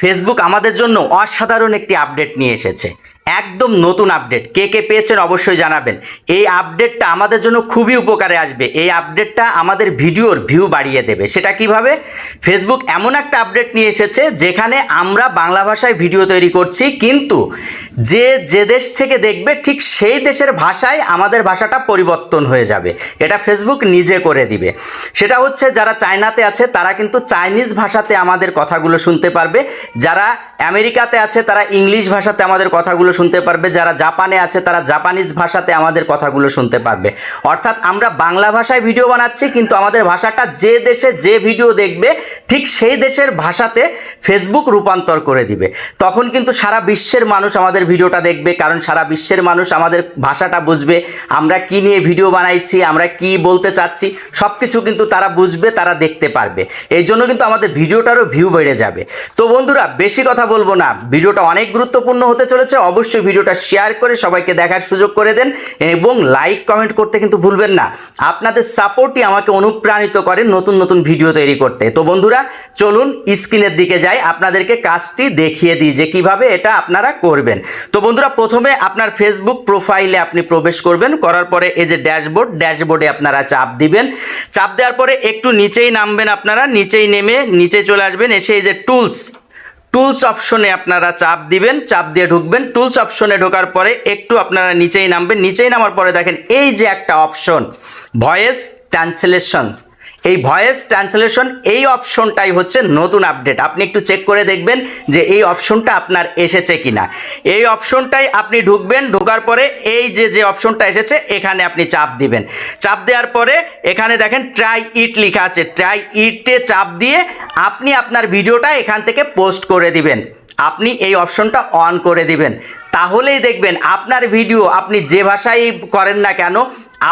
Facebook আমাদের জন্য অসাধারণ একটি আপডেট নিয়ে এসেছে। একদম নতুন আপডেট কে কে পেয়েছেন অবশ্যই জানাবেন। এই আপডেটটা আমাদের জন্য খুবই উপকারে আসবে। এই আপডেটটা আমাদের ভিডিওর ভিউ বাড়িয়ে দেবে। সেটা কীভাবে? ফেসবুক এমন একটা আপডেট নিয়ে এসেছে, যেখানে আমরা বাংলা ভাষায় ভিডিও তৈরি করছি, কিন্তু যে যে দেশ থেকে দেখবে ঠিক সেই দেশের ভাষায় আমাদের ভাষাটা পরিবর্তন হয়ে যাবে। এটা ফেসবুক নিজে করে দিবে। সেটা হচ্ছে যারা চায়নাতে আছে, তারা কিন্তু চাইনিজ ভাষাতে আমাদের কথাগুলো শুনতে পারবে। যারা আমেরিকাতে আছে, তারা ইংলিশ ভাষাতে আমাদের কথাগুলো শুনতে পারবে। যারা জাপানে আছে, তারা জাপানিজ ভাষাতে আমাদের কথাগুলো শুনতে পারবে। অর্থাৎ আমরা বাংলা ভাষায় ভিডিও বানাচ্ছি, কিন্তু আমাদের ভাষাটা যে দেশে যে ভিডিও দেখবে, ঠিক সেই দেশের ভাষাতে ফেসবুক রূপান্তর করে দিবে। তখন কিন্তু সারা বিশ্বের মানুষ আমাদের ভিডিওটা দেখবে, কারণ সারা বিশ্বের মানুষ আমাদের ভাষাটা বুঝবে, আমরা কি নিয়ে ভিডিও বানাইছি, আমরা কি বলতে চাচ্ছি সব কিছু কিন্তু তারা বুঝবে, তারা দেখতে পারবে। এই জন্য কিন্তু আমাদের ভিডিওটারও ভিউ বেড়ে যাবে। তো বন্ধুরা, বেশি কথা বলব না। ভিডিওটা অনেক গুরুত্বপূর্ণ হতে চলেছে, অবশ্যই ভিডিওটা শেয়ার করে সবাইকে দেখার সুযোগ করে দেন এবং লাইক কমেন্ট করতে কিন্তু ভুলবেন না। আপনাদের সাপোর্টই আমাকে অনুপ্রাণিত করে নতুন নতুন ভিডিও তৈরি করতে। তো বন্ধুরা, চলুন স্ক্রিনের দিকে যাই। আপনাদেরকে কাজটি দেখিয়ে দিই যে কীভাবে এটা আপনারা করবেন। তো বন্ধুরা, প্রথমে আপনার ফেসবুক প্রোফাইলে আপনি প্রবেশ করবেন। করার পরে এই যে ড্যাশবোর্ড ড্যাশবোর্ডে আপনারা চাপ দিবেন। চাপ দেওয়ার পরে একটু নিচেই নামবেন আপনারা, নিচেই নেমে নিচে চলে আসবেন। এসে এই যে টুলস টুলস অপশনে আপনারা চাপ দিবেন, চাপ দিয়ে ঢুকবেন। টুলস অপশনে ঢোকার পরে একটু আপনারা নিচেই নামবেন। নিচেই নামার পরে দেখেন, এই যে একটা অপশন ভয়েস ট্রান্সলেশনস এই ভয়েস ট্রান্সলেশন এই অপশনটাই হচ্ছে নতুন আপডেট। আপনি একটু চেক করে দেখবেন যে এই অপশনটা আপনার এসেছে কিনা। এই অপশনটাই আপনি ঢুকবেন, ঢোকার পরে এই যে যে অপশনটা এসেছে, এখানে আপনি চাপ দিবেন। চাপ দেওয়ার পরে এখানে দেখেন ট্রাই ইট লেখা আছে। ট্রাই ইটে চাপ দিয়ে আপনি আপনার ভিডিওটা এখান থেকে পোস্ট করে দিবেন। আপনি এই অপশনটা অন করে দিবেন। তাহলেই দেখবেন আপনার ভিডিও আপনি যে ভাষায় করেন না কেন,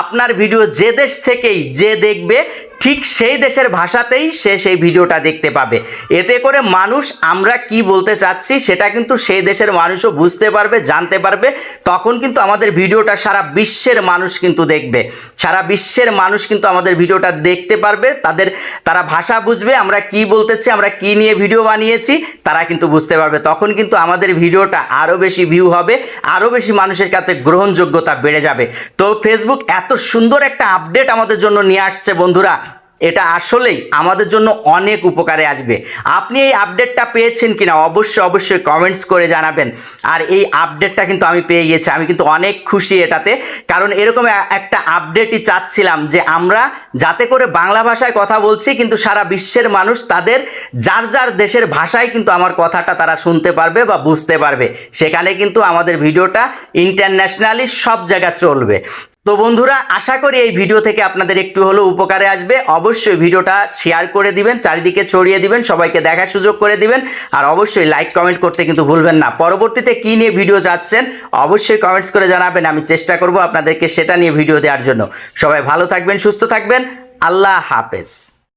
আপনার ভিডিও যে দেশ থেকেই যে দেখবে ঠিক সেই দেশের ভাষাতেই সে সেই ভিডিওটা দেখতে পাবে। এতে করে মানুষ আমরা কি বলতে চাচ্ছি সেটা কিন্তু সেই দেশের মানুষও বুঝতে পারবে, জানতে পারবে। তখন কিন্তু আমাদের ভিডিওটা সারা বিশ্বের মানুষ কিন্তু দেখবে। সারা বিশ্বের মানুষ কিন্তু আমাদের ভিডিওটা দেখতে পারবে। তাদের, তারা ভাষা বুঝবে, আমরা কি বলতেছি, আমরা কি নিয়ে ভিডিও বানিয়েছি, তারা কিন্তু বুঝতে পারবে। তখন কিন্তু আমাদের ভিডিওটা আরও বেশি ভিউ হবে আরও বেশি মানুষের কাছে গ্রহণযোগ্যতা বেড়ে যাবে। তো ফেসবুক এত সুন্দর একটা আপডেট আমাদের জন্য নিয়ে আসছে বন্ধুরা। এটা আসলেই আমাদের জন্য অনেক উপকারে আসবে। আপনি এই আপডেটটা পেয়েছেন কিনা অবশ্যই অবশ্যই কমেন্টস করে জানাবেন। আর এই আপডেটটা কিন্তু আমি পেয়ে গেছি আমি কিন্তু অনেক খুশি এটাতে। কারণ এরকম একটা আপডেটই চাচ্ছিলাম যে আমরা যাতে করে বাংলা ভাষায় কথা বলছি, কিন্তু সারা বিশ্বের মানুষ তাদের যার যার দেশের ভাষায় কিন্তু আমার কথাটা তারা শুনতে পারবে বা বুঝতে পারবে। সেখানে কিন্তু আমাদের ভিডিওটা ইন্টারন্যাশনালি সব জায়গায় চলবে। তো বন্ধুরা, আশা করি এই ভিডিও থেকে আপনাদের একটু হলো উপকারে আসবে। অবশ্যই ভিডিওটা শেয়ার করে দিবেন, চারিদিকে ছড়িয়ে দিবেন, সবাইকে দেখার সুযোগ করে দিবেন, আর অবশ্যই লাইক কমেন্ট করতে কিন্তু ভুলবেন না। পরবর্তীতে কী নিয়ে ভিডিও যাচ্ছেন, অবশ্যই কমেন্টস করে জানাবেন, আমি চেষ্টা করব আপনাদেরকে সেটা নিয়ে ভিডিও দেওয়ার জন্য। সবাই ভালো থাকবেন, সুস্থ থাকবেন, আল্লাহ হাফেজ।